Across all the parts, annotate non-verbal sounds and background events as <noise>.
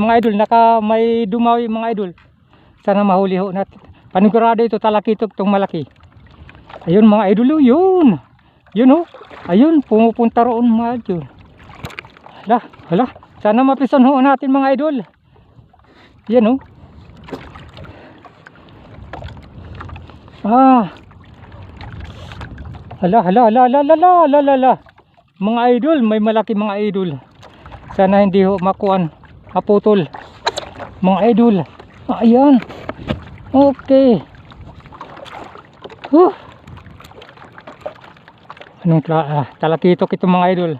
mga idol, naka may dumawi mga idol. Sana mahuli ho natin. Panigurado ito talakitok tong malaki. Ayun mga idol, oh, yun. Yun oh. Ayun, pumupunta roon mga idol. Hala, hala. Sana mapisan ho natin mga idol. Yan oh. Ah. Hala, hala, hala, hala, hala, hala, hala, hala. Mga idol, may malaki mga idol. Sana hindi ho makuan, maputol. Mga idol. Ayan. Okay. Huh. Anong ah, talakitok ito mga idol.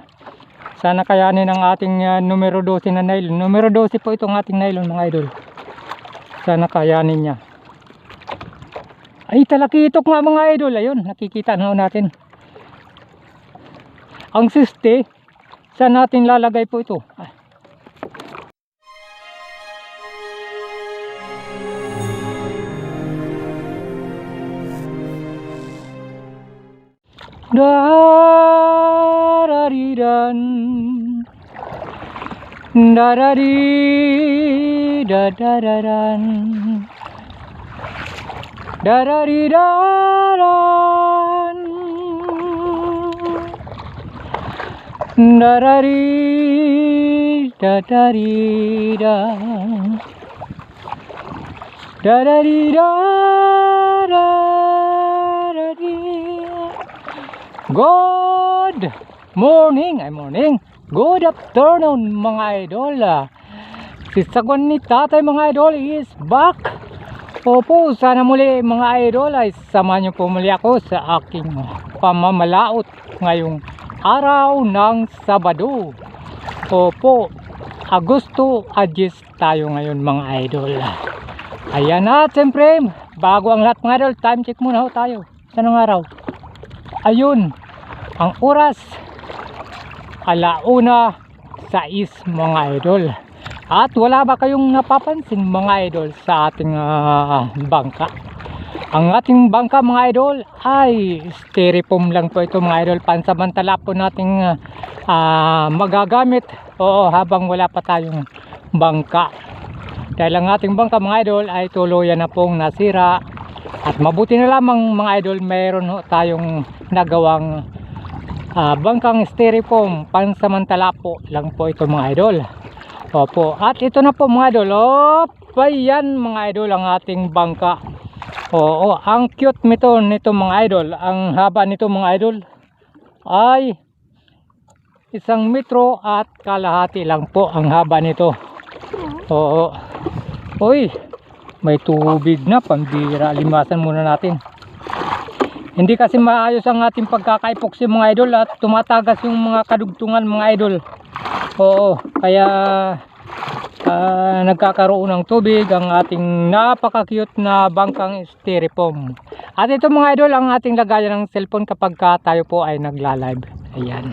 Sana kayanin ang ating ah, numero 12 na nylon. Numero 12 po itong ating nylon mga idol. Sana kayanin niya. Ay, talakitok nga mga idol. Ayun, nakikita na natin. Ang siste, saan natin lalagay po ito? Ah. Da da didan, da da dida da dan, da da didan, da da darari da dararidaran da da dararidaran Good morning, ay morning. Good afternoon mga idol. Si Sagwan ni Tatay mga idol is back. Opo, sana muli mga idol ay samahan niyo po muli ako sa aking pamamalaot ngayong araw ng Sabado. Opo, Agosto Agis tayo ngayon mga idol. Ayan na, siyempre, bago ang lahat mga idol, time check muna ho tayo. Anong araw? Ayun, ang oras alauna sa is mga idol. At wala ba kayong napapansin mga idol sa ating ah, bangka? Ang ating bangka mga idol ay styrofoam lang po ito mga idol. Pansamantala po nating ah, magagamit oo, habang wala pa tayong bangka. Dahil ang ating bangka mga idol ay tuluyan na pong nasira. At mabuti na lamang mga idol mayroon tayong nagawang ah, bangkang styrofoam pansamantala po lang po ito mga idol. Opo, at ito na po mga idol. Opo, yan mga idol ang ating bangka. Oo, ang cute nito nito mga idol. Ang haba nito mga idol ay isang metro at kalahati lang po ang haba nito. Oo. Uy, may tubig na pambira. Limasan muna natin. Hindi kasi maayos ang ating pagkakaipoksi mga idol at tumatagas yung mga kadugtungan mga idol. Oo, kaya ah, nagkakaroon ng tubig ang ating napaka-cute na bangkang styrofoam. At ito mga idol ang ating lagayan ng cellphone kapag ka tayo po ay nagla-live. Ayan.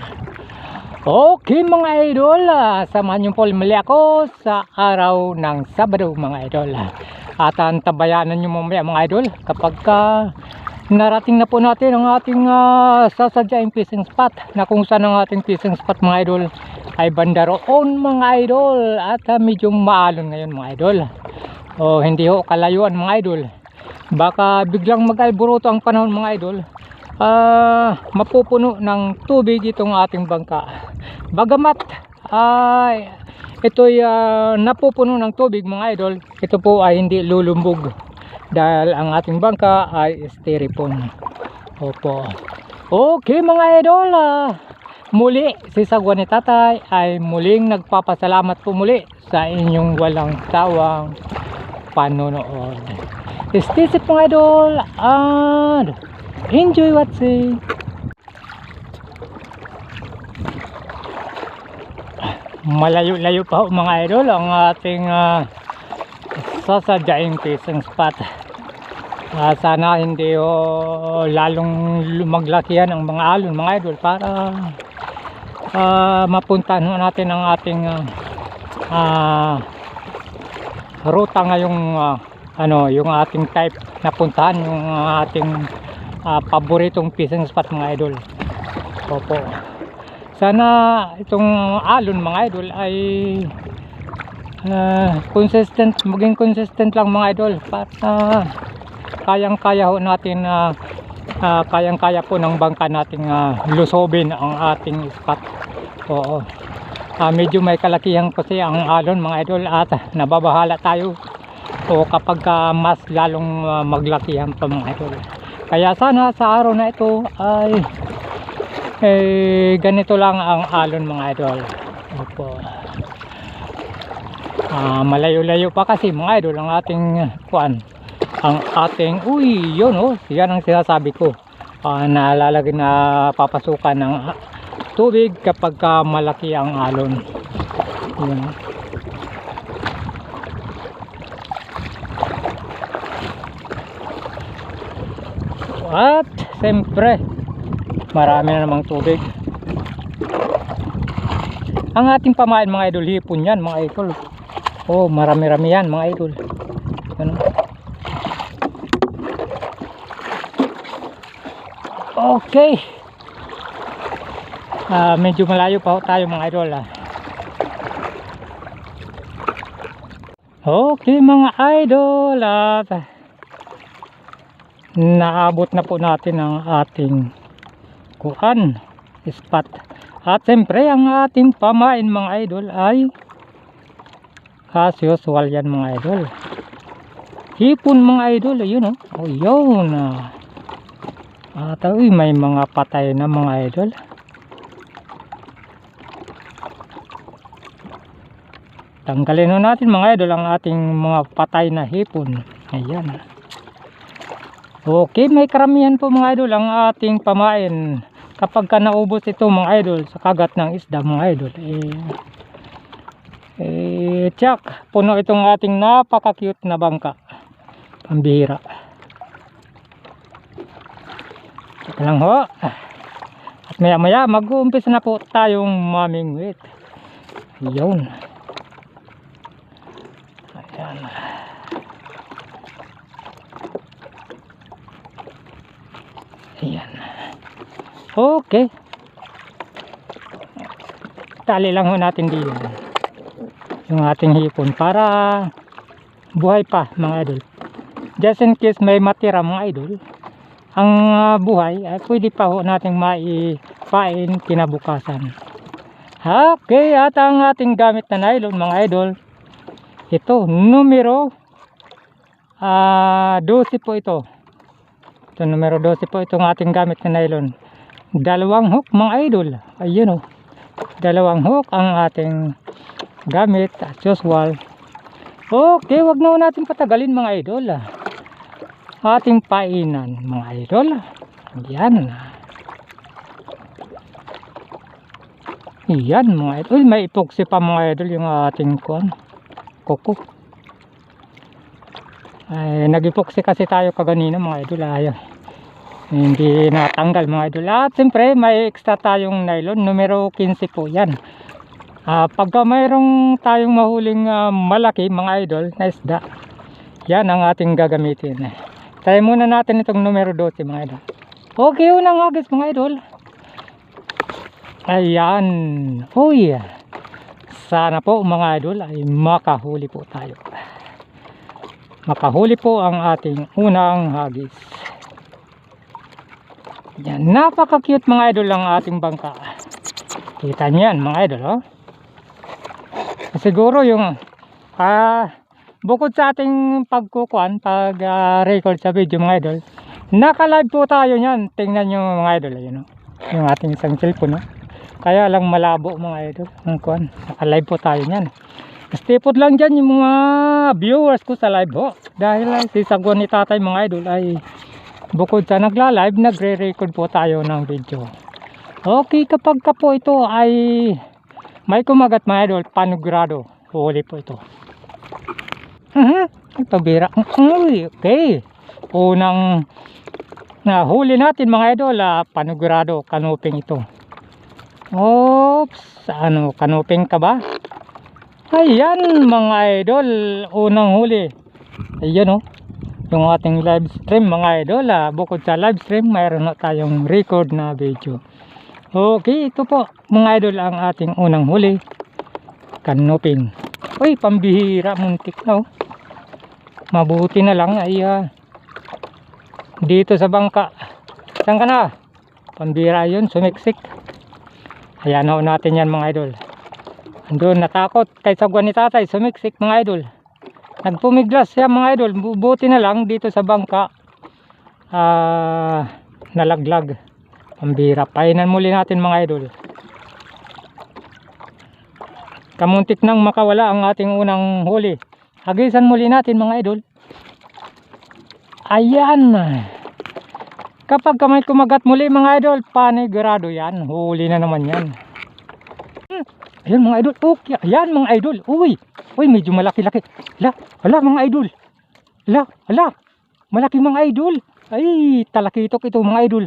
Okay mga idol, ah, samahan niyo po muli ako sa araw ng Sabado mga idol. At ang tabayanan niyo mamaya mga idol kapag ka narating na po natin ang ating uh, sasadyaing fishing spot na kung saan ang ating fishing spot mga idol ay banda roon mga idol. At uh, medyo maalon ngayon mga idol. O hindi ho kalayuan mga idol. Baka biglang mag-alburuto ang panahon mga idol. Ah mapupuno ng tubig itong ating bangka. Bagamat ay ito'y ah, napupuno ng tubig mga idol ito po ay hindi lulumbog dahil ang ating bangka ay styrofoam opo. Okay mga idol ah, muli si Sagwan ni Tatay ay muling nagpapasalamat po muli sa inyong walang tawang panonood. Stay mga idol and enjoy watching. Malayo-layo pa mga idol ang ating ah, sasadyaing fishing spot. Ah, sana hindi ho lalong lumaglakihan ang mga alon mga idol para ah, mapuntahan natin ang ating ah, ah, ruta ngayong ah, ano yung ating type na puntahan yung ah, ating ah, paboritong fishing spot mga idol. Opo. Sana itong alon mga idol ay ah, consistent, maging consistent lang mga idol para kayang-kaya ho natin na kayang-kaya po ng bangka nating ah, lusobin ang ating spot. Oo. Ah, medyo may kalakihan kasi ang alon mga idol at nababahala tayo o kapag ah, mas lalong ah, maglakihan pa mga idol. Kaya sana sa araw na ito ay eh, ganito lang ang alon mga idol. Opo. Ah, malayo-layo pa kasi mga idol ang ating kuan. Ang ating uy, yun oh, yan ang sinasabi ko. Ah, nalalagay na papasukan ng tubig kapag ka malaki ang alon. Yun. At siyempre marami na namang tubig. Ang ating pamain mga idol, hipon yan mga idol. Oh, marami-rami yan mga idol. Ano? Okay. Ah, medyo malayo pa tayo mga idol ah. Okay mga idol at naabot na po natin ang ating kuan spot. At siyempre ang ating pamain mga idol ay as usual yan mga idol. Hipon mga idol, ayun oh. Oh, yun ah. At uy, may mga patay na mga idol. Tanggalin natin mga idol ang ating mga patay na hipon. Ayan. Okay, may karamihan po mga idol ang ating pamain. Kapag ka naubos ito mga idol sa kagat ng isda mga idol, eh, eh, tsak, puno itong ating napaka-cute na bangka. Pambihira. Ito lang ho. At maya maya mag-uumpisa na po tayong mamingwit. Yun. Ayan. Ayan. Okay. Tali lang ho natin dito. Yung ating hipon para buhay pa mga idol. Just in case may matira mga idol ang uh, buhay ay pwede pa ho nating maipain kinabukasan. Okay, at ang ating gamit na nylon mga idol, ito, numero ah 12 po ito. Ito, numero 12 po itong ating gamit na nylon. Dalawang hook mga idol. Ayun oh. Dalawang hook ang ating gamit as usual. Okay, wag na natin patagalin mga idol. Ah. Ating painan mga idol. Yan yan mga idol. May epoxy pa mga idol yung ating kuan koko ay nag-epoxy kasi tayo kaganina mga idol ayaw hindi natanggal mga idol. At siyempre may extra tayong nylon. Numero 15 po yan uh, pagka mayroong tayong mahuling uh, malaki mga idol na isda yan ang ating gagamitin Try muna natin itong numero 12 mga idol. Okay, unang agis mga idol. Ayan. Uy. Sana po mga idol ay makahuli po tayo. Makahuli po ang ating unang hagis. Yan. Napaka-cute mga idol ang ating bangka. Kita niyan mga idol. Oh. Siguro yung ah bukod sa ating pagkukuan, pag uh, record sa video mga idol, naka-live po tayo niyan. Tingnan nyo mga idol, ayun, no? yung ating isang cellphone. No? Kaya lang malabo mga idol, ang kuan. Naka-live po tayo niyan. Stipod lang dyan yung mga viewers ko sa live ho. Dahil ay si Sagwan ni tatay mga idol ay bukod sa nagla-live, nagre-record po tayo ng video. Okay, kapag ka po ito ay may kumagat mga idol, panogrado. Huli po ito. Uh-huh. Pabira. Uy, okay. Unang nahuli natin mga idol, ah, panugurado, kanuping ito. Oops, ano, kanuping ka ba? Ayan mga idol, unang huli. Ayan oh, yung ating live stream mga idol. Ah, bukod sa live stream, mayroon na tayong record na video. Okay, ito po mga idol ang ating unang huli. Kanuping. Uy, pambihira, muntik na oh. Mabuti na lang ay ah, dito sa bangka. Saan ka na? Pambihira yun, sumiksik. Ayan ho natin yan mga idol. Doon natakot kay sagwan ni tatay, sumiksik mga idol. Nagpumiglas siya mga idol. Bu- Buti na lang dito sa bangka. Ah, nalaglag. Pambihira. Painan muli natin mga idol. Kamuntik nang makawala ang ating unang huli. Hagisan muli natin mga idol. Ayan. Kapag kamay kumagat muli mga idol, panigurado yan. Huli na naman yan. Ayan mga idol. Okay, ayan mga idol. Uy, uy medyo malaki-laki. Hala, hala mga idol. Hala, hala. Malaki mga idol. Ay, talakitok ito mga idol.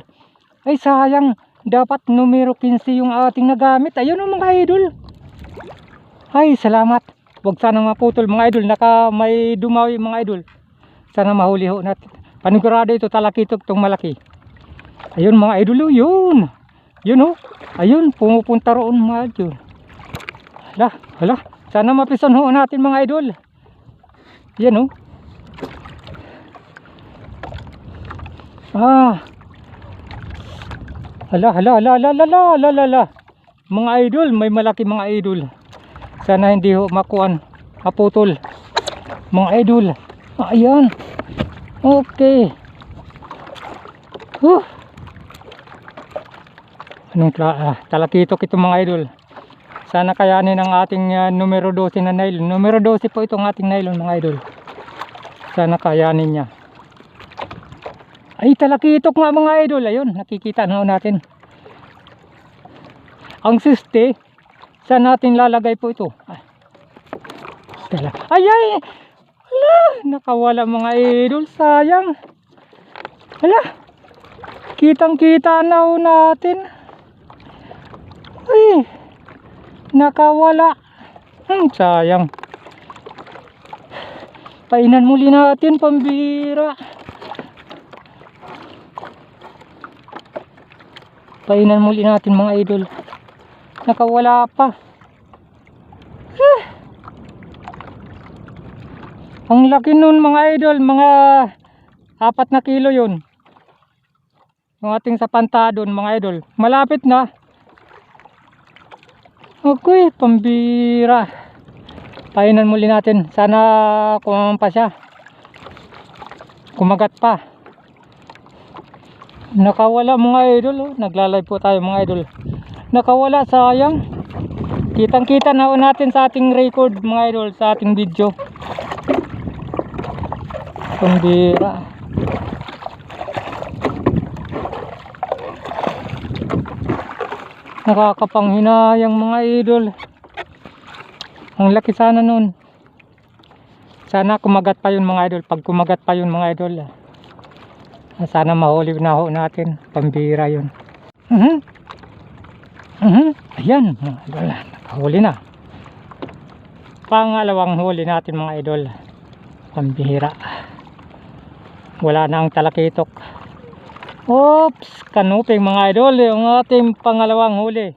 Ay sayang, dapat numero 15 yung ating nagamit. Ayun o mga idol. Ay, salamat. Huwag sana maputol mga idol. Naka may dumawi mga idol. Sana mahuli ho natin. Panigurado ito talakitok itong malaki. Ayun mga idol. oh, Yun. Yun oh. Ayun. Pumupunta roon mga idol. Hala. Hala. Sana mapisan ho natin mga idol. Yan oh. Ah. Hala, hala, hala, hala, hala, hala, hala. Mga idol, may malaki mga idol. Sana hindi ho makuan, maputol. Mga idol. Ayan. Okay. Huh. Anong ah, talakitok ito mga idol. Sana kayanin ang ating ah, numero 12 na nylon. Numero 12 po itong ating nylon mga idol. Sana kayanin niya. Ay, talakitok nga mga idol. Ayun, nakikita na natin. Ang siste, saan natin lalagay po ito? Ay, tala. Ay, ay! Hala, nakawala mga idol. Sayang. Hala, kitang-kita na ho natin. Ay, nakawala. Hmm, sayang. Painan muli natin, pambira. Painan muli natin mga idol. Nakawala pa. Ah. Ang laki nun mga idol, mga apat na kilo yun. Yung ating sa pantadon mga idol. Malapit na. Okay, pambira. Painan muli natin. Sana kumaman pa siya. Kumagat pa. Nakawala mga idol. Oh. Naglalay po tayo mga idol. Nakawala sayang. Kitang kita na natin sa ating record mga idol. Sa ating video. Pambira. Nakakapanghinayang mga idol. Ang laki sana nun. Sana kumagat pa yun mga idol. Pag kumagat pa yun mga idol. ah, Sana mahuli na ho natin. Pambira yun. Mhm. Mhm. Ayan mga idol. Nakahuli na. Pangalawang huli natin mga idol. Pambira. Wala na ang talakitok. Oops, kanuping mga idol, yung ating pangalawang huli.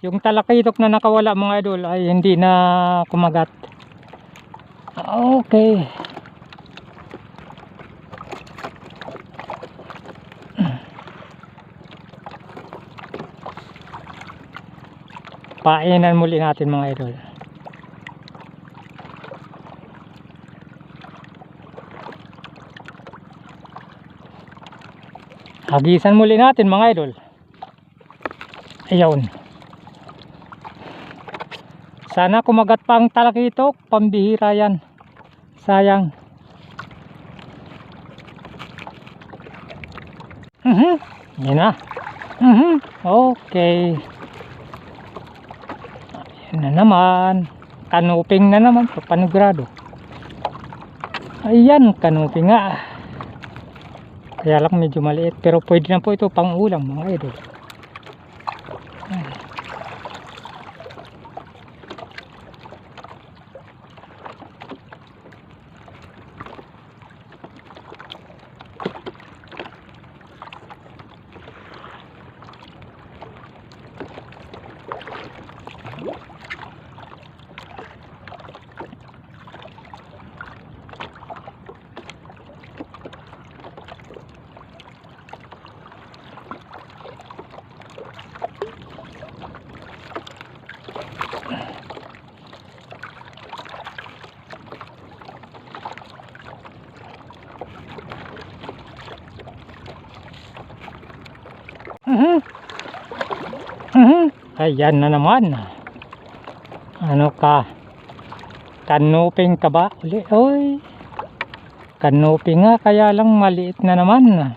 Yung talakitok na nakawala mga idol ay hindi na kumagat. Okay. Painan muli natin mga idol. Hagisan muli natin mga idol. Ayun. Sana kumagat pa ang talakitok. Pambihira yan. Sayang. Mhm. Yan na. Mhm. Okay. Yan na naman. Kanuping na naman. Panigurado. Ayan, kanuping nga. Kaya lang medyo maliit. Pero pwede na po ito pang ulam mga idol. Mm-hmm. Mm-hmm. Ayan na naman. Ano ka? Kanuping ka ba? Uy. Kanuping nga kaya lang maliit na naman.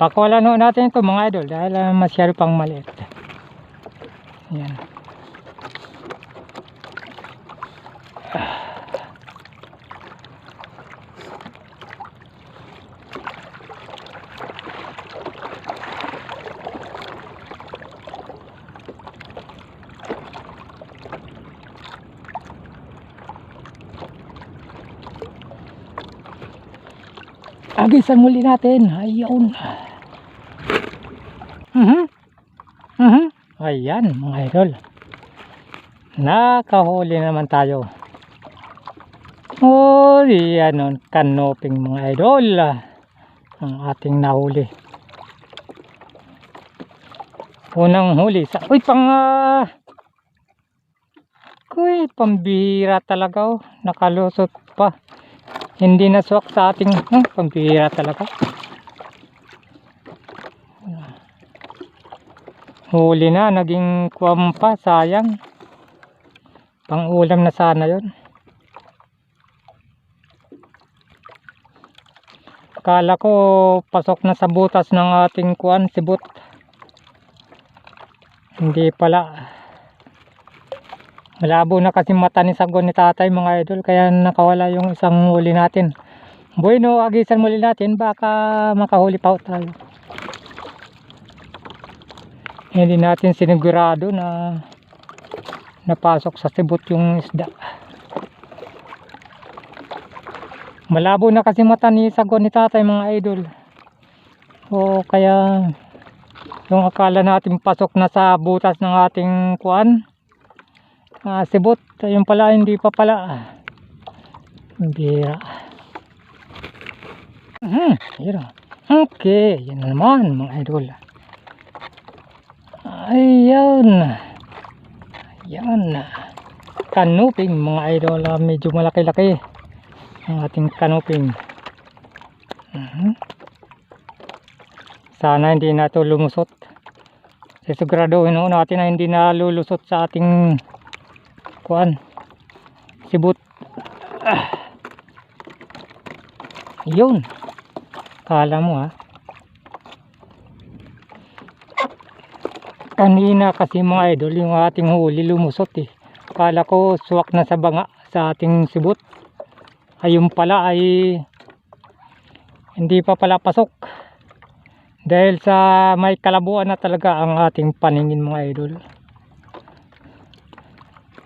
Pakawalan ho natin ito mga idol dahil ah, masyado pang maliit. Yan. Agisan muli natin. Ayun. Mhm. Mhm. Ayan mga idol. Nakahuli naman tayo. Oh, yan on. Kanoping mga idol. Ang ating nahuli. Unang huli sa... Uy, pang... Uh, Uy, pambira talaga oh. Nakalusot pa. Hindi naswak sa ating... Hmm, pambira talaga. Huli na, naging kuwam pa, sayang. Pang ulam na sana yon. Akala ko pasok na sa butas ng ating kuwan, sibot. Hindi pala. Malabo na kasi mata ni sagon ni tatay mga idol, kaya nakawala yung isang huli natin. Bueno, agisan muli natin, baka makahuli pa tayo hindi natin sinigurado na napasok sa sibot yung isda. Malabo na kasi mata ni sagon ni tatay mga idol. O kaya yung akala natin pasok na sa butas ng ating kuan ah, sibot yung pala hindi pa pala. Bira. Hmm, yun. okay yan naman mga idol Ayan. Ayan. Kanuping mga idol. ah, Medyo malaki-laki. Ang ating kanuping. Mhm. Sana hindi na ito lumusot. Siguraduhin ho natin na hindi na lulusot sa ating kuan. Sibut. Ah. Yun. Kala mo ha. Kanina kasi mga idol yung ating huli lumusot eh. Kala ko suwak na sa banga sa ating sibot. Ayun pala ay hindi pa pala pasok. Dahil sa may kalabuan na talaga ang ating paningin mga idol.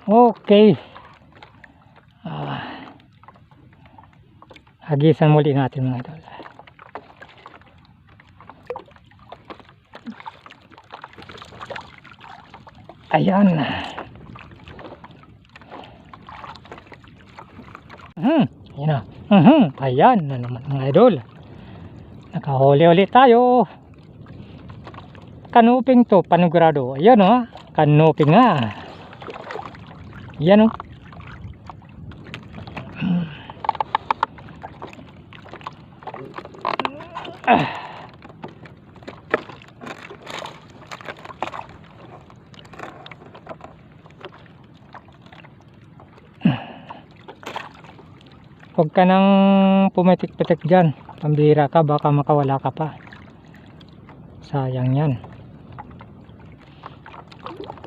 Okay. Ah, hagisan muli natin mga idol Ayan. Hmm, yun na. Mhm, ayan na naman mga idol. Nakahuli ulit tayo. Kanuping to, panigurado. Ayan o, oh, kanuping nga. Ayan o. Ah. Ka nang pumitik-pitik dyan. Pambira ka, baka makawala ka pa. Sayang yan.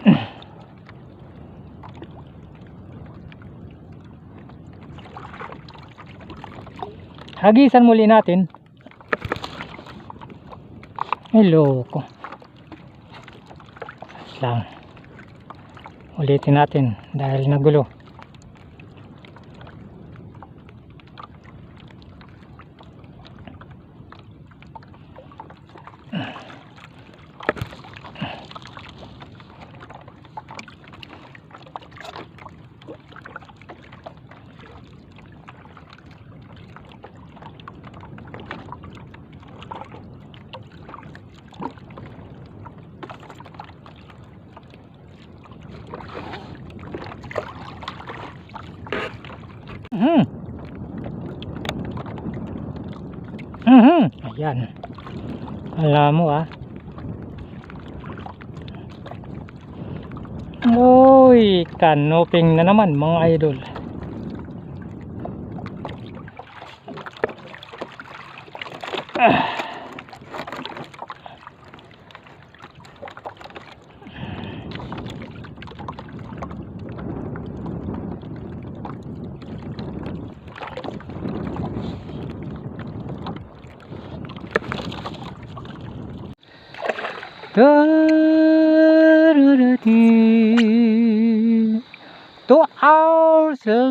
<clears throat> Hagisan muli natin. Hello ko. Lang. Ulitin natin dahil nagulo. Mhm. Mhm. Yan. Alam mo ah. Uy, kanoping na naman mga idol. Da-da-da-dee.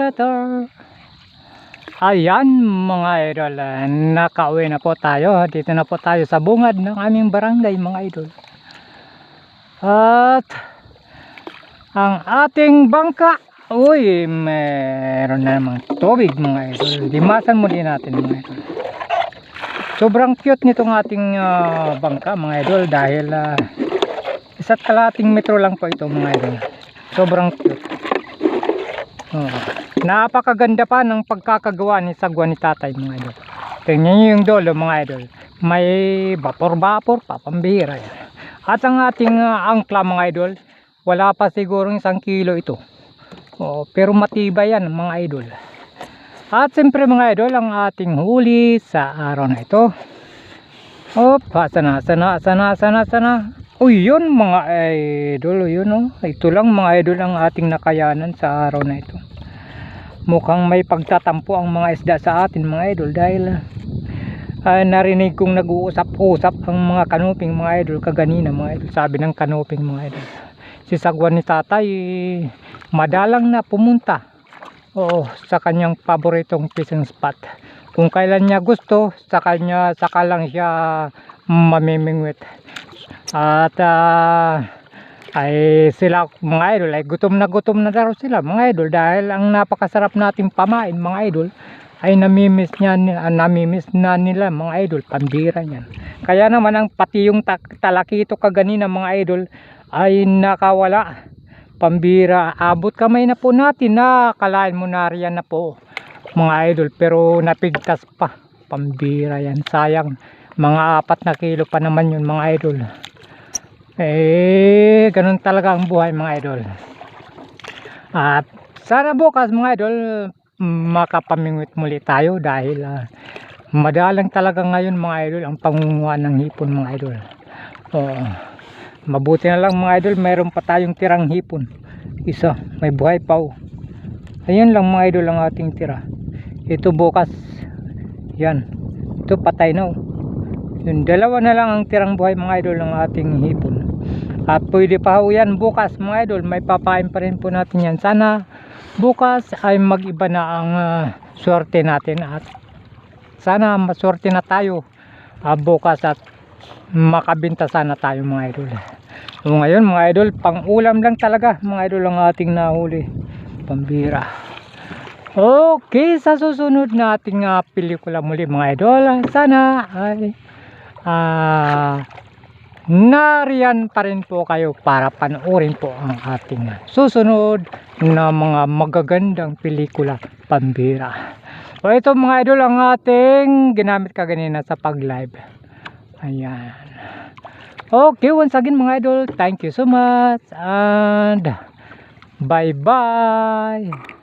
Later. Ayan mga idol, nakauwi na po tayo. Dito na po tayo sa bungad ng aming barangay mga idol. At ang ating bangka, uy, meron na namang tubig mga idol. Dimasan muli natin mga idol. Sobrang cute nitong ating ah, bangka mga idol dahil ah, isa't kalating metro lang po ito mga idol. Sobrang cute. Oh. Napakaganda pa ng pagkakagawa ni Sagwa ni Tatay mga idol. Tingnan niyo yung dolo mga idol. May vapor-vapor pa, pambihira yan. At ang ating ah, angkla mga idol, wala pa siguro isang kilo ito. Oh, pero matibay yan mga idol. At siyempre mga idol, ang ating huli sa araw na ito. Op, sana, sana, sana, sana, sana. Uy, yun mga idol, yun oh. Ito lang mga idol ang ating nakayanan sa araw na ito. Mukhang may pagtatampo ang mga isda sa atin mga idol dahil ah, narinig kong nag-uusap-usap ang mga kanuping mga idol kaganina mga idol. Sabi ng kanuping mga idol. Si Sagwan ni Tatay madalang na pumunta Oo, sa kanyang paboritong fishing spot. Kung kailan niya gusto, sa kanya saka lang siya mamimingwit. At ah, ay sila mga idol ay gutom na gutom na daw sila mga idol. Dahil ang napakasarap nating pamain mga idol ay namimiss niya ni- ah, namimiss na nila mga idol pambira niyan. Kaya naman ang pati yung talakito kaganina mga idol ay nakawala. Pambira abot kamay na po natin na kalain mo na riyan na po mga idol pero napigtas pa. Pambira yan sayang. Mga apat na kilo pa naman yun mga idol eh ganun talaga ang buhay mga idol. At sana bukas mga idol makapamingwit muli tayo dahil ah, madalang talaga ngayon mga idol ang pangunguha ng hipon mga idol. Oo. Mabuti na lang mga idol mayroon pa tayong tirang hipon. Isa may buhay pa oh. ayun lang mga idol ang ating tira. Ito bukas. Yan. Ito patay na oh. yung dalawa na lang ang tirang buhay mga idol ng ating hipon at pwede pa ho yan bukas mga idol. May papain pa rin po natin yan. Sana bukas ay mag-iba na ang ah, swerte natin. At sana maswerte na tayo ah, bukas at makabinta sana tayo mga idol. So ngayon mga idol pang ulam lang talaga mga idol ang ating nahuli. Pambira. Okay sa susunod na ating ah, pelikula muli mga idol sana ay ah nariyan pa rin po kayo para panoorin po ang ating susunod na mga magagandang pelikula pambira so ito mga idol ang ating ginamit kaganina sa pag live Ayan. Okay, once again mga idol, thank you so much and bye bye.